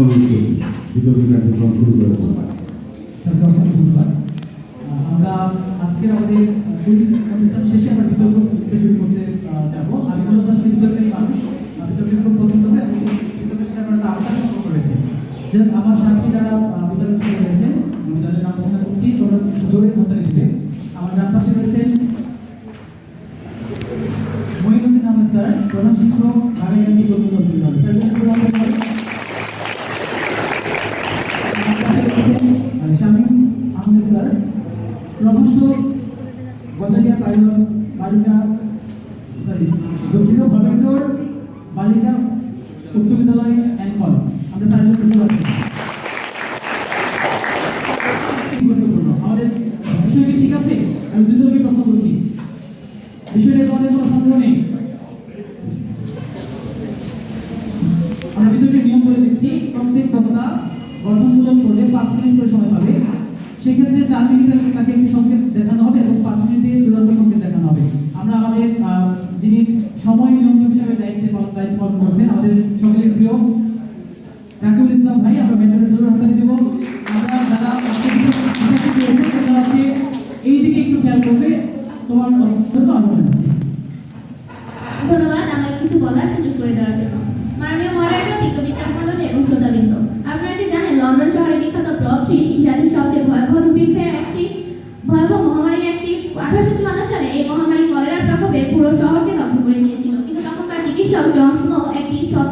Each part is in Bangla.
কমিটি বিতর্ক কার্যক্রম শুরু করে আমরা আজকে আমাদের অনুষ্ঠান শেষে আমরা বিতর্ক শুরু করতে যাব। আমি মূলত আসলে বিতর্কের মানুষ বিতর্কের খুব পছন্দ করে বিতর্কের সাথে আমরা আলোচনা শুরু করেছি। যে আমার সাথে যারা বিচারক রয়েছে, আমি তাদের নাম ঘোষণা করছি, তোমরা জোরে হতে দিবে। আমার ডান পাশে রয়েছেন মহিনুদ্দিন আহমেদ, স্যার, প্রধান শিক্ষক আহমেদ স্যার। ক্রমশ গজারিয়া পাইলট বালিকা সরি দক্ষিণ ভবেন্দ্র বালিকা উচ্চ বিদ্যালয় অ্যান্ড কলেজ আমরা স্যারকে শুনতে আমাদের বিষয় কি ঠিক আছে? আমি দুজনকে প্রশ্ন করছি। বিষয়টা তোমাদের কোনো সন্দেহ নেই? আমরা বিদ্যুতের নিয়ম বলে দিচ্ছি, প্রত্যেক কথা গঠনমূলক করলে পাঁচ মিনিট করে সময় পাবে। সেক্ষেত্রে চার মিনিটের তাকে একটি সংকেত দেখানো হবে এবং পাঁচ মিনিটে চূড়ান্ত সংকেত দেখানো হবে। আমরা আমাদের যিনি সময় নিয়ন্ত্রণ হিসাবে দায়িত্বে দায়িত্ব পালন করছেন, আমাদের সকলের প্রিয় রাকিবুল ইসলাম ভাই, আমরা ব্যাটারি জন্য হাতে দেব। আমরা যারা এই দিকে একটু খেয়াল করবে। তোমার I each of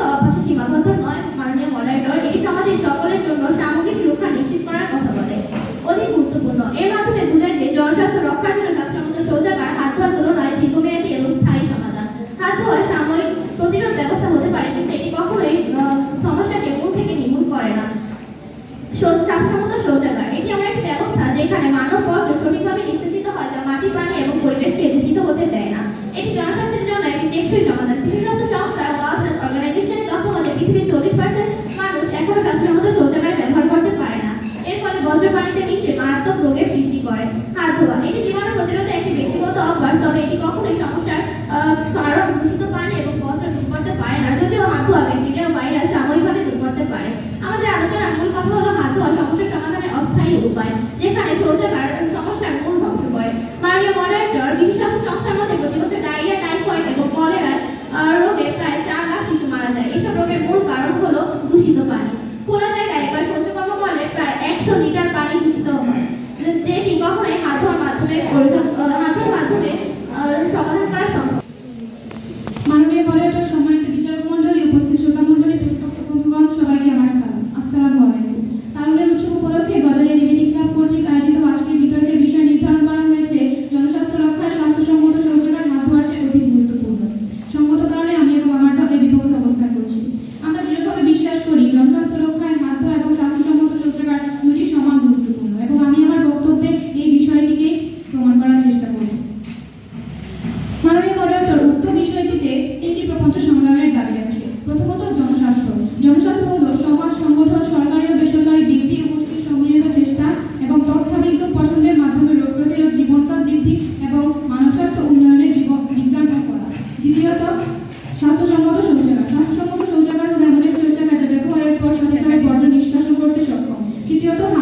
ভাষা সীমাবদ্ধ নয় মাননীয় মডারেটর এই সমাজের সকলের জন্য y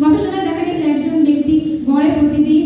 গবেষণায় দেখা গেছে একজন ব্যক্তি গড়ে প্রতিদিন